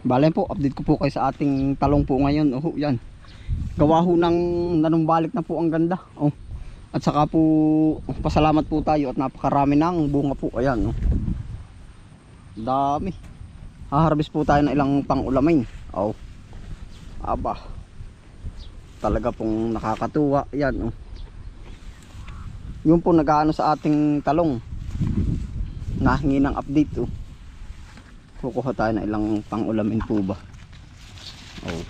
Bale po, update ko po kayo sa ating talong po ngayon. Oh, yan. Gawa ho ng nanumbalik na po ang ganda. Oh. At saka po, pasalamat po tayo at napakarami ng bunga po. Ayan. Oh. Dami. Haharbis po tayo ng ilang pang-ulamin. Oh. Aba. Talaga pong nakakatuwa. Yan. Oh. Yung po nag-ano sa ating talong. Nahingi ng update. Oh kukuha tayo ng ilang pang-ulamin po ba oh.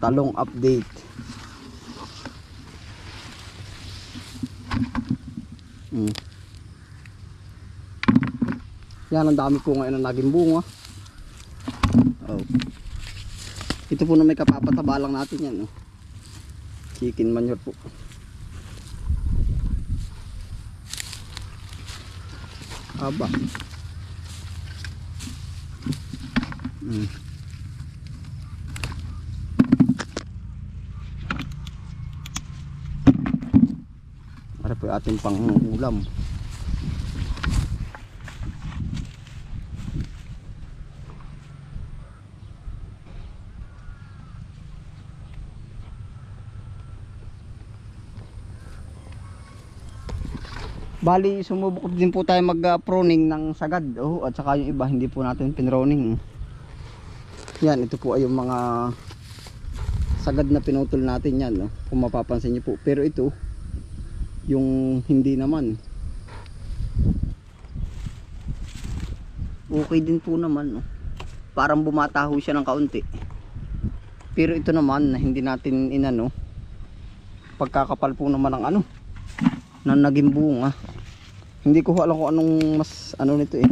talong update hmm. yan ang dami po ngayon na naging bunga oh. ito po na may kapapataba lang natin yan oh. chicken manure po aba Mm. Para po ating pang ulam. Bali, sumubok din po tayo mag-proning ng sagad. Oh, at saka yung iba, hindi po natin pinroning. Yan, ito po ay yung mga sagad na pinutol natin yan. No? Kung mapapansin nyo po. Pero ito, yung hindi naman. Okay din po naman. No? Parang bumata ho siya ng kaunti. Pero ito naman, na hindi natin inano. Pagkakapal po naman ng ano, na naging bunga. Hindi ko alam kung anong mas ano nito eh.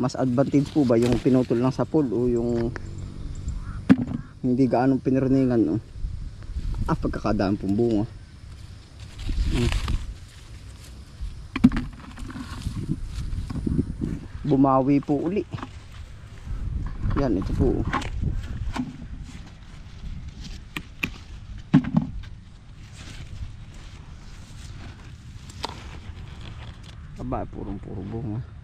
Mas advantage po ba yung pinutol lang sa pool o yung hindi gaano pinirningan no. Ah, pagkakadaan pong bunga. Hmm. Bumawi po uli. Yan, ito po. Aba, purong puro bunga.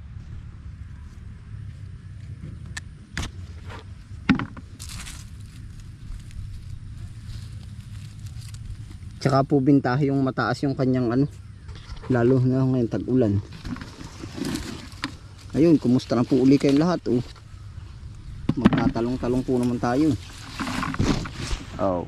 Tsaka po bintahe yung mataas yung kanyang ano. Lalo na ngayon tag-ulan. Ayun, kumusta na po uli kayong lahat oh. Magtatalong-talong po naman tayo. Oh.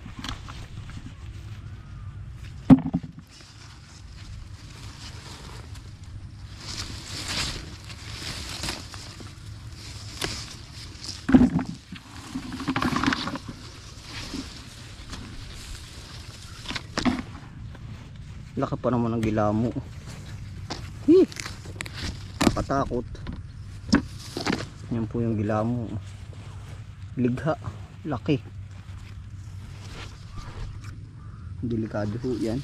Laki pa naman ng gilamo. Hi! Nakatakot. Yan po yung gilamo. Ligha. Laki. Delikado po yan.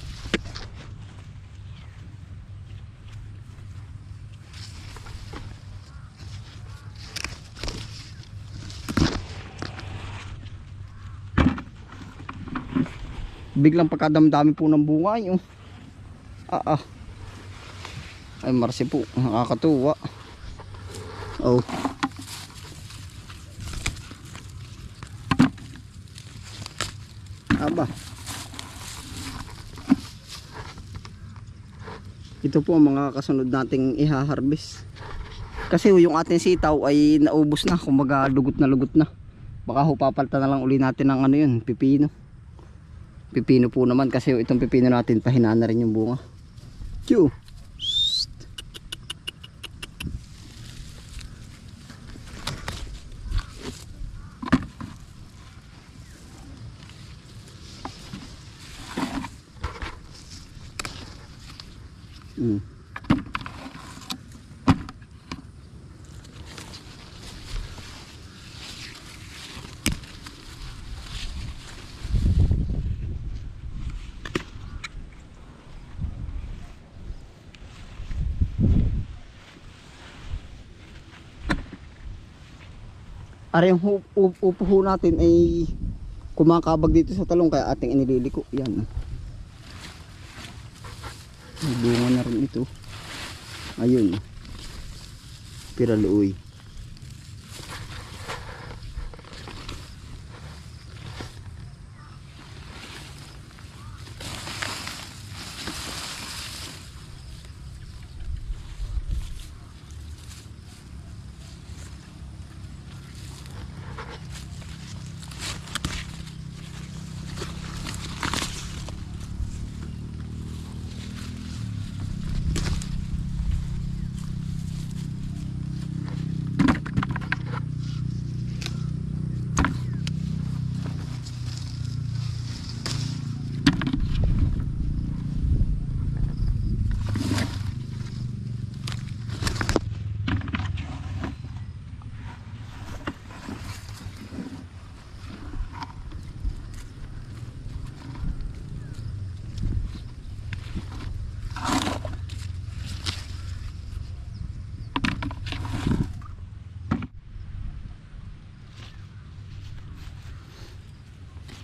Biglang pagkadamdami po ng bunga yung Ah, ah. Ay, marsi po. Nakakatuwa. Oh. Aba. Ito po ang mga kasunod nating iha-harvest. Kasi yung ating sitaw ay naubos na. Kumbaga lugot na lugot na. Baka ho papalta na lang uli natin ng ano yun, pipino. Pipino po naman kasi itong pipino natin pahinaan na rin yung bunga. Q. Mm. Ari yung hu- u- upo natin ay kumakabag dito sa talong kaya ating inililiko. Yan. Bunga na rin ito. Ayun. Piraluoy.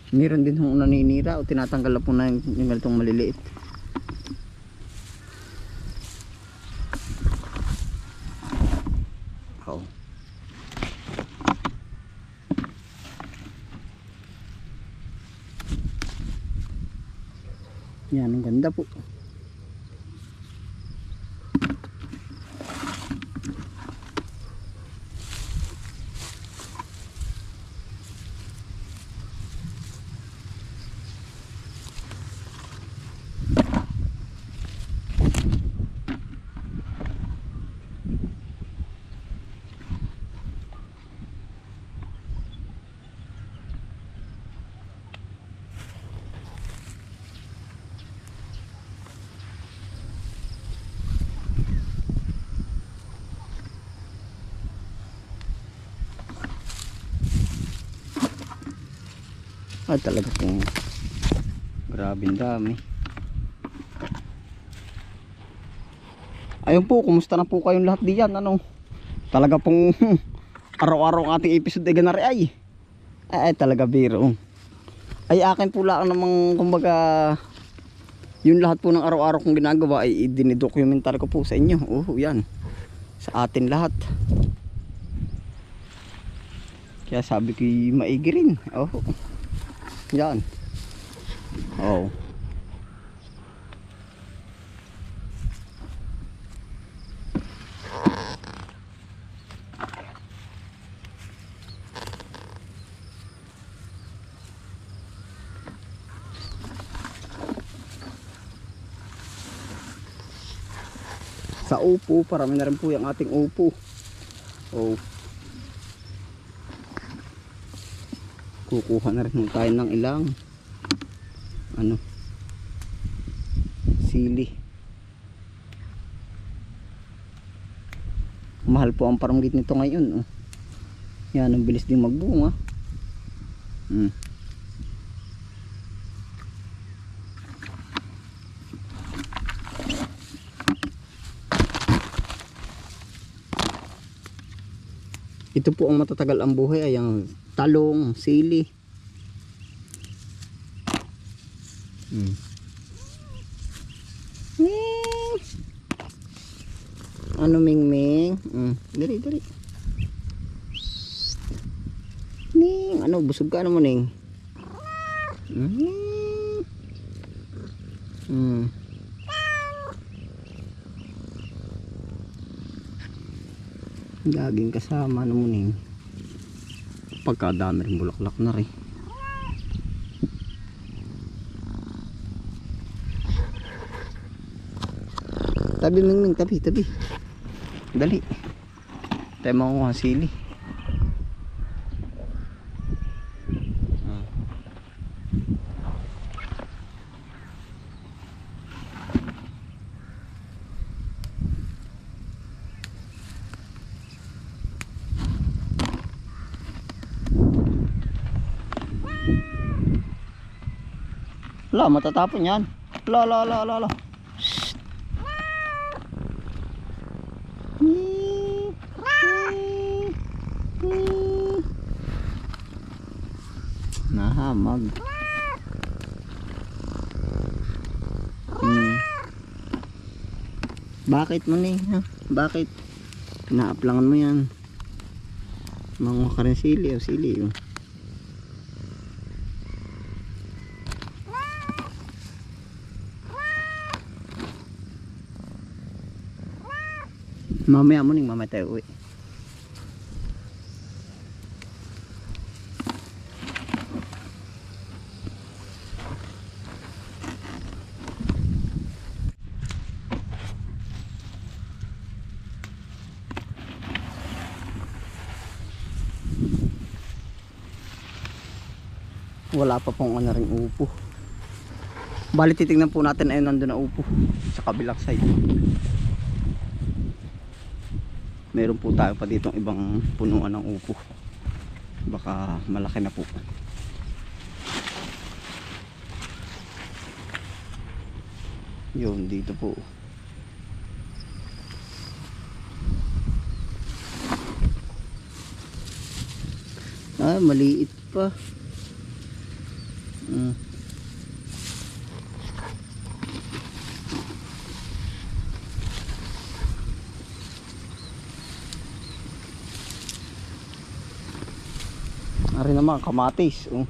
Meron din hong naninira o tinatanggal na po na yung, yung ganitong maliliit. Oh. Yan, ang ganda po. Ay talaga pong grabe dami. Ayun po, kumusta na po kayong lahat diyan? Ano? Talaga pong araw-araw ang ating episode ay ganari ay. Ay, ay talaga biro. Ay akin po lang namang kumbaga yung lahat po ng araw-araw kong ginagawa ay dinidokumentar ko po sa inyo. Oh, yan. Sa atin lahat. Kaya sabi ko maigi rin. Oh. Yan. Oh. Sa upo, parami na rin po yung ating upo. Oh. Kukuha na rin tayo ng ilang ano sili mahal po ang paramgit nito ngayon oh. yan ang bilis din magbunga hmm. Ito po ang matatagal ang buhay ay ang talong, sili. Hmm. Ming. Ano ming ming? Hmm. Dali, dali. Ning, ano busog ka naman ning? Hmm. Hmm. Laging kasama naman ning pagkadami rin bulaklak na rin. Tabi ming tabi tabi. Dali. Tayo makuha sili Wala, matatapon yan. La la la la la. Shhh. Hmm. Hmm. Hmm. Nahamag. Hmm. Bakit mo ni? Ha? Bakit? Pinaaplangan mo yan. Mga ka sili o sili. Oh. Mamaya mo ning mamaya uwi. Wala pa pong ano ring upo. Bali titingnan po natin ayun nandun na upo sa kabilang side meron po tayo pa ditong ibang punuan ng upo. Baka malaki na po. Yun dito po. Ah maliit pa. Mm. Ari naman, kamatis. Oh.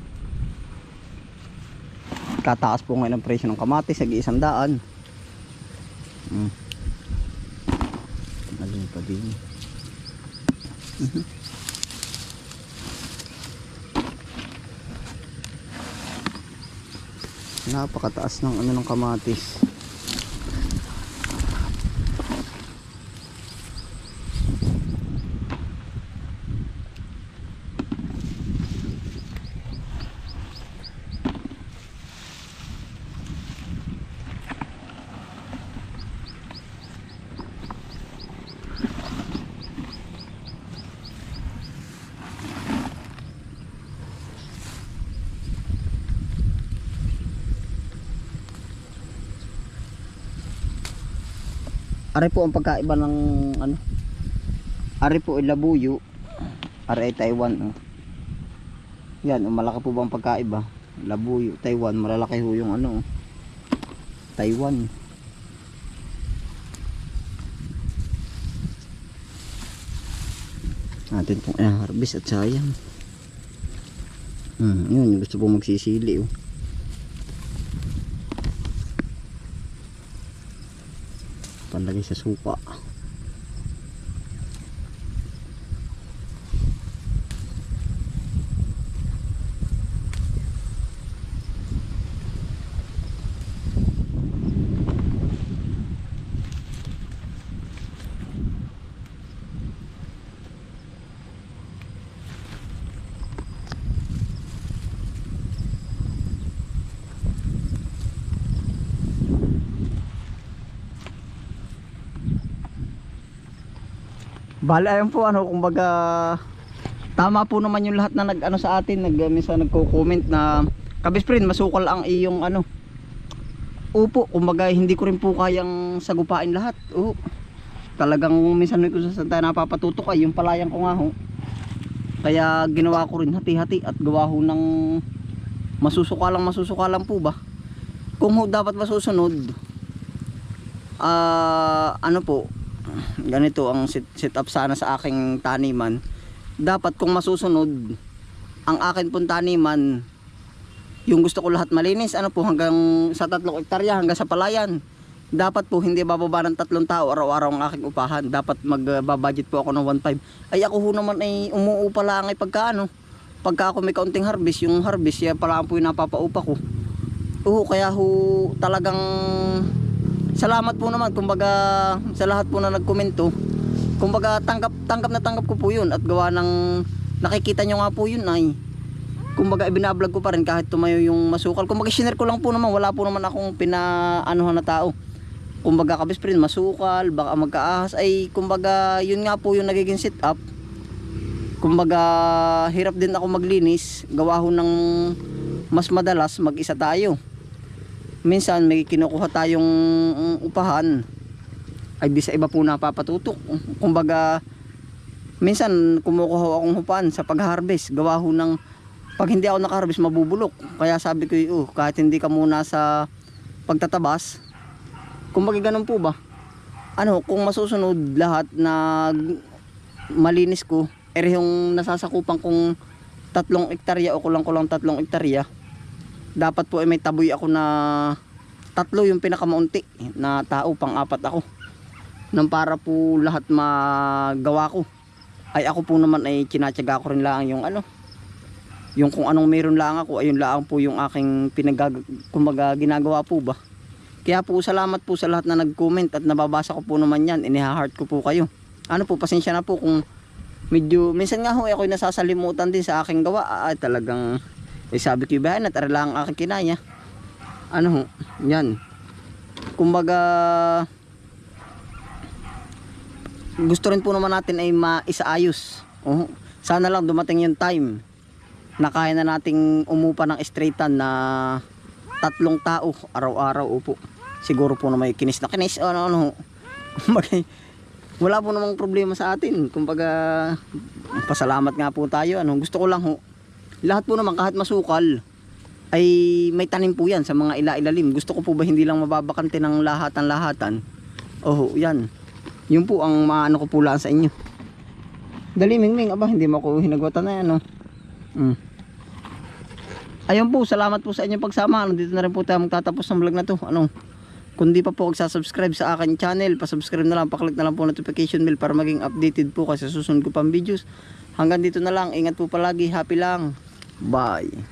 Tataas po ngayon ang presyo ng kamatis, sa isang daan. Mm. Alin pa din. Napakataas ng ano ng kamatis. Ari po ang pagkaiba ng ano. Ari po ay labuyo. Ari ay Taiwan. Oh. Yan, oh, malaki po ba ang pagkaiba? Labuyo, Taiwan, malalaki ho yung ano. oh. Taiwan. Natin pong i-harvest at sayang. Hmm, yun, gusto pong magsisili oh. Panlagay sa supa. Bale ayun po ano kumbaga tama po naman yung lahat na nag ano sa atin nag minsan nagko-comment na kabisprin masukal ang iyong ano Upo, kumbaga hindi ko rin po kayang sagupain lahat. Oo. Talagang minsan ko sa santa napapatutok ay yung palayan ko nga ho. Kaya ginawa ko rin hati-hati at gawa ho ng masusukalang masusukalang po ba. Kung ho dapat masusunod ah ano po ganito ang set, set up sana sa aking taniman. Dapat kung masusunod ang akin pong taniman yung gusto ko lahat malinis ano po hanggang sa tatlong hektarya hanggang sa palayan. Dapat po hindi bababa ng tatlong tao araw-araw ang aking upahan. Dapat magbabudget po ako ng 1.5 ay ako ho naman ay umuupa lang ay pagka ano pagka ako may kaunting harvest yung harvest yan pala po yung napapaupa ko. Oo kaya ho talagang salamat po naman. Kumbaga sa lahat po na nagkomento kumbaga tanggap tanggap na tanggap ko po yun. At gawa ng nakikita nyo nga po yun ay. Kumbaga ibinablog ko pa rin kahit tumayo yung masukal. Kumbaga shinare ko lang po naman. Wala po naman akong pinaanuhan na tao. Kumbaga kabis friend masukal baka magkaahas. Ay kumbaga yun nga po yung nagiging sit up kumbaga hirap din ako maglinis. Gawa ho ng mas madalas mag isa tayo minsan may kinukuha tayong mm, upahan. Ay di sa iba po napapatutok. Kumbaga minsan kumukuha akong upahan sa pag-harvest. Gawa ho ng pag hindi ako naka-harvest mabubulok. Kaya sabi ko oh, kahit hindi ka muna sa pagtatabas. Kumbaga ganun po ba? Ano kung masusunod lahat na malinis ko ere yung nasasakupan kong tatlong ektarya o kulang kulang tatlong ektarya dapat po ay may taboy ako na tatlo yung pinakamaunti na tao pang apat ako. Nang para po lahat magawa ko. Ay ako po naman ay kinatyaga ko rin lang yung ano yung kung anong meron lang ako ayun lang po yung aking pinag kumaga ginagawa po ba. Kaya po salamat po sa lahat na nag-comment at nababasa ko po naman yan. Iniha-heart ko po kayo. Ano po pasensya na po kung medyo minsan nga ho ako nasasalimutan din sa aking gawa. Ay talagang eh, sabi ko ibahin at ara lang ang aking kinaya. Ano ho? Yan. Kumbaga gusto rin po naman natin ay maisaayos oh, sana lang dumating yung time na kaya na nating umupa ng straightan na tatlong tao araw-araw upo siguro po na may kinis na kinis ano ano kumbaga wala po namang problema sa atin. Kumbaga pasalamat nga po tayo. Ano gusto ko lang ho lahat po naman kahit masukal ay may tanim po yan sa mga ila-ilalim. Gusto ko po ba hindi lang mababakante ng lahatan-lahatan? Oh, yan. Yun po ang maano ko po lang sa inyo. Dali, Mingming. Aba, hindi mo ako hinagwatan na yan, oh. Mm. Ayun po, salamat po sa inyong pagsama. Nandito na rin po tayo magtatapos ng vlog na to. Ano? Kung di pa po subscribe sa akin channel, pa-subscribe na lang, paklik na lang po notification bell para maging updated po kasi susunod ko pang videos. Hanggang dito na lang. Ingat po palagi. Happy lang. Bye.